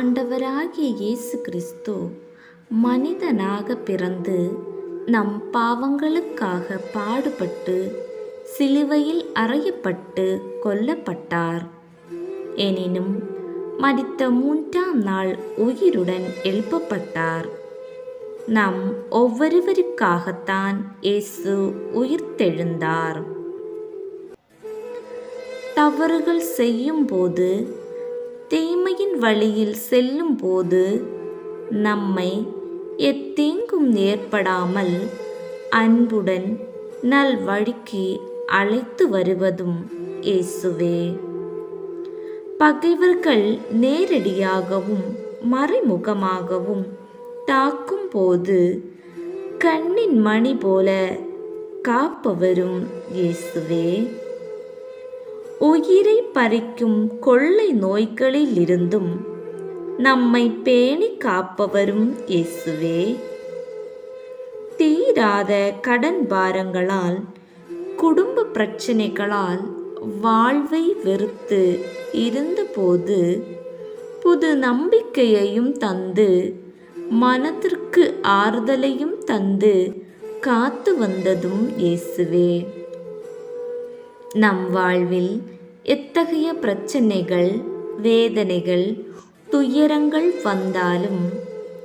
ஆண்டவராகிய இயேசு கிறிஸ்து மனிதனாக பிறந்து நம் பாவங்களுக்காக பாடுபட்டு சிலுவையில் அறையப்பட்டு கொல்லப்பட்டார். எனினும் மடித்த மூன்றாம் நாள் உயிருடன் எழுப்பப்பட்டார். நம் ஒவ்வொருவருக்காகத்தான் இயேசு உயிர்த்தெழுந்தார். தவறுகள் செய்யும்போது உண்மையின் வழியில் செல்லும்போது நம்மை எத்தீங்கும் ஏற்படாமல் அன்புடன் நல்வழிக்கு அழைத்து வருவதும் இயேசுவே. பகைவர்கள் நேரடியாகவும் மறைமுகமாகவும் தாக்கும் போது கண்ணின் மணி போல காப்பவரும் இயேசுவே. உயிரை பறிக்கும் கொள்ளை நோய்களிலிருந்தும் நம்மை பேணி காப்பவரும் இயேசுவே. தீராத கடன் பாரங்களால் குடும்ப பிரச்சனைகளால் வாழ்வை வெறுத்து இருந்தபோது புது நம்பிக்கையையும் தந்து மனதிற்கு ஆறுதலையும் தந்து காத்து வந்ததும் இயேசுவே. நம் வாழ்வில் எத்தகைய பிரச்சனைகள் வேதனைகள் துயரங்கள் வந்தாலும்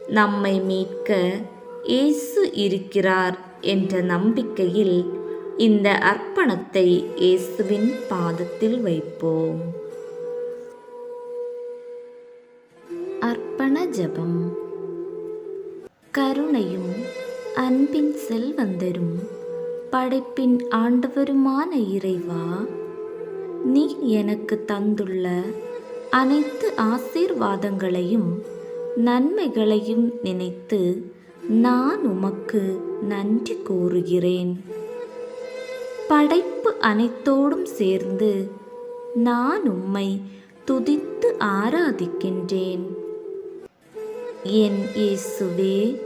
நம்மை மீட்க இயேசு இருக்கிறார் என்ற நம்பிக்கையில் இந்த அர்ப்பணத்தை இயேசுவின் பாதத்தில் வைப்போம். அர்ப்பண ஜபம். கருணையும் அன்பின் செல்வந்தரும் படைப்பின் ஆண்டவருமான இறைவா நீ எனக்கு தந்துள்ள அனைத்து ஆசீர்வாதங்களையும் நன்மைகளையும் நினைத்து நான் உமக்கு நன்றி கூறுகிறேன். படைப்பு அனைத்தோடும் சேர்ந்து நான் உம்மை துதித்து ஆராதிக்கின்றேன். என் இயேசுவே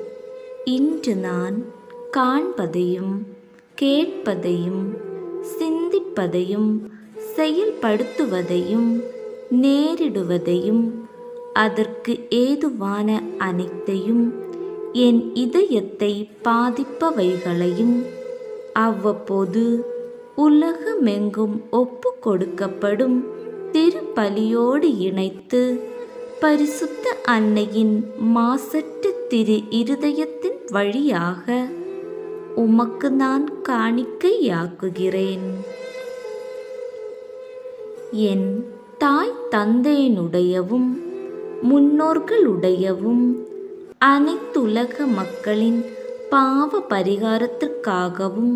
இன்று நான் காண்பதையும் கேட்பதையும் சிந்திப்பதையும் செயல்படுத்துவதையும் நேரிடுவதையும் அதற்கு ஏதுவான அனைத்தையும் என் இதயத்தை பாதிப்பவைகளையும் அவ்வப்போது உலகமெங்கும் ஒப்பு கொடுக்கப்படும் திருப்பலியோடு இணைத்து பரிசுத்த அன்னையின் மாசற்ற திரு இருதயத்தின் வழியாக உமக்கு நான் காணிக்கையாக்குகிறேன். என் தாய் தந்தையினுடையவும் முன்னோர்களுடையவும் அனைத்துலக மக்களின் பாவ பரிகாரத்திற்காகவும்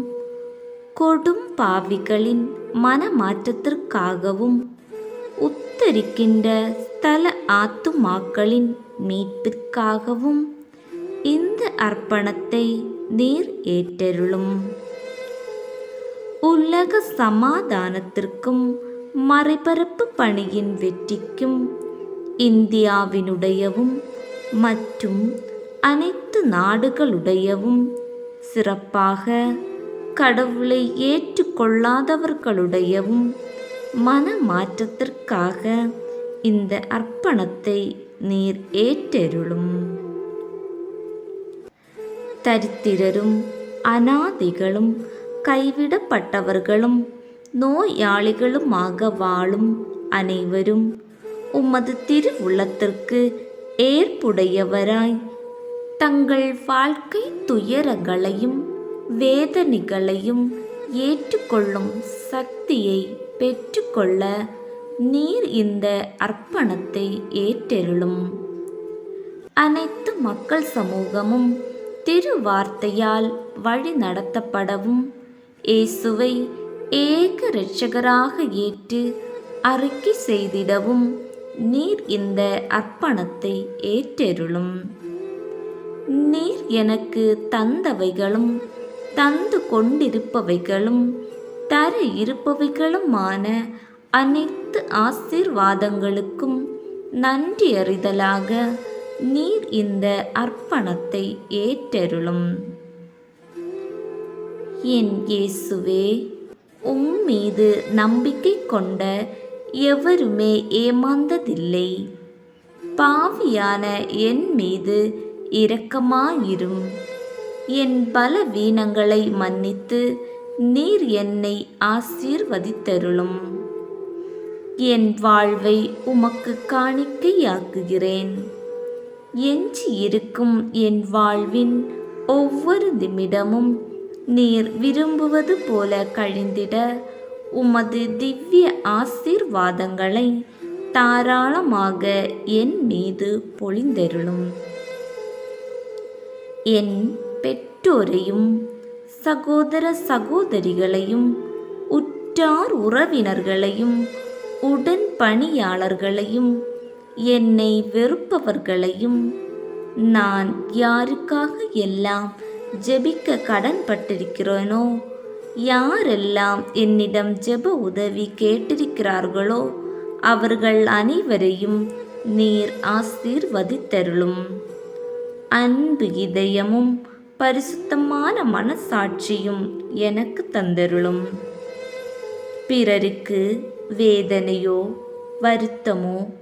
கொடும் பாவிகளின் மனமாற்றத்திற்காகவும் உத்தரிக்கின்ற ஸ்தல ஆத்துமாக்களின் மீட்பிற்காகவும் இந்த அர்ப்பணத்தை நீர் ஏற்றருளும். உலக சமாதானத்திற்கும் மறைபரப்பு பணியின் வெற்றிக்கும் இந்தியாவினுடையவும் மற்றும் அனைத்து நாடுகளுடையவும் சிறப்பாக கடவுளை ஏற்றுக்கொள்ளாதவர்களுடையவும் மனமாற்றத்திற்காக இந்த அர்ப்பணத்தை நீர் ஏற்றருளும். தரித்திரரும் அனாதைகளும் கைவிடப்பட்டவர்களும் நோயாளிகளுமாக வாழும் அனைவரும் உமது திருவுள்ளத்திற்கு ஏற்புடையவராய் தங்கள் வாழ்க்கை துயரங்களையும் வேதனைகளையும் ஏற்றுக்கொள்ளும் சக்தியை பெற்றுக்கொள்ள நீர் இந்த அர்ப்பணத்தை ஏற்றெருளும். அனைத்து மக்கள் சமூகமும் திருவார்த்தையால் வழி நடத்தப்படவும் இயேசுவை ஏக இரட்சகராக ஏற்று அறிக்கை செய்திடவும் நீர் இந்த அர்ப்பணத்தை ஏற்றருளும். நீர் எனக்கு தந்தவைகளும் தந்து கொண்டிருப்பவைகளும் தர இருப்பவைகளுமான அனைத்து ஆசீர்வாதங்களுக்கும் நன்றி அறிதலாக நீர் இந்த அர்ப்பணத்தை ஏற்றருளும். என் இயேசுவே உம் மீது நம்பிக்கை கொண்ட எவருமே ஏமாந்ததில்லை. பாவியான என் மீது இரக்கமாயிரும். என் பலவீனங்களை மன்னித்து நீர் என்னை ஆசீர்வதித்தருளும். என் வாழ்வை உமக்கு காணிக்கையாக்குகிறேன். எஞ்சி இருக்கும் என் வாழ்வின் ஒவ்வொரு நிமிடமும் நீர் விரும்புவது போல கழிந்திட உமது திவ்ய ஆசீர்வாதங்களை தாராளமாக என் மீது பொழிந்தெருளும். என் பெற்றோரையும் சகோதர சகோதரிகளையும் உற்றார் உறவினர்களையும் உடன் பணியாளர்களையும் என்னை வெறுப்பவர்களையும் நான் யாருக்காக எல்லாம் ஜெபிக்க கடன்பட்டிருக்கிறேனோ? யாரெல்லாம் என்னிடம் ஜெப உதவி கேட்டிருக்கிறார்களோ அவர்கள் அனைவரையும் நீர் ஆசீர்வதித்தருளும். அன்பு இதயமும் பரிசுத்தமான மனசாட்சியும் எனக்கு தந்தருளும். பிறருக்கு வேதனையோ வருத்தமோ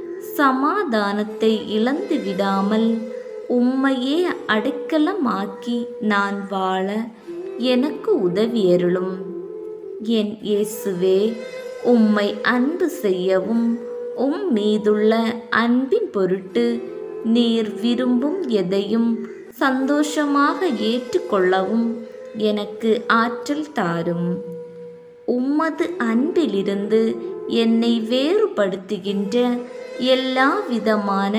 சமாதானத்தை இழந்து விடாமல் உம்மையே அடைக்கலமாக்கி நான் வாழ எனக்கு உதவியருளும் என் இயேசுவே உம்மை அன்பு செய்யவும் உம் மீதுள்ள அன்பின் பொருட்டு நீர் விரும்பும் எதையும் சந்தோஷமாக ஏற்றுக்கொள்ளவும் எனக்கு ஆற்றல் தாரும். உம்மது அன்பிலிருந்து என்னை வேறுபடுத்துகின்ற எல்லா விதமான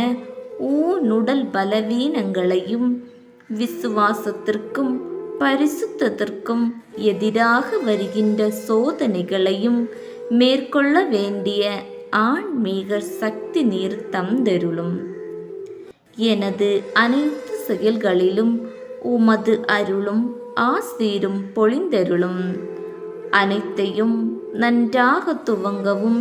ஊனுடல் பலவீனங்களையும் விசுவாசத்திற்கும் பரிசுத்தத்திற்கும் எதிராக வருகின்ற சோதனைகளையும் மேற்கொள்ள வேண்டிய ஆன்மீக சக்தி நீர் தந்தருளும். எனது அனைத்து செயல்களிலும் உமது அருளும் ஆசீரும் பொழிந்தருளும். அனைத்தையும் நன்றாக துவங்கவும்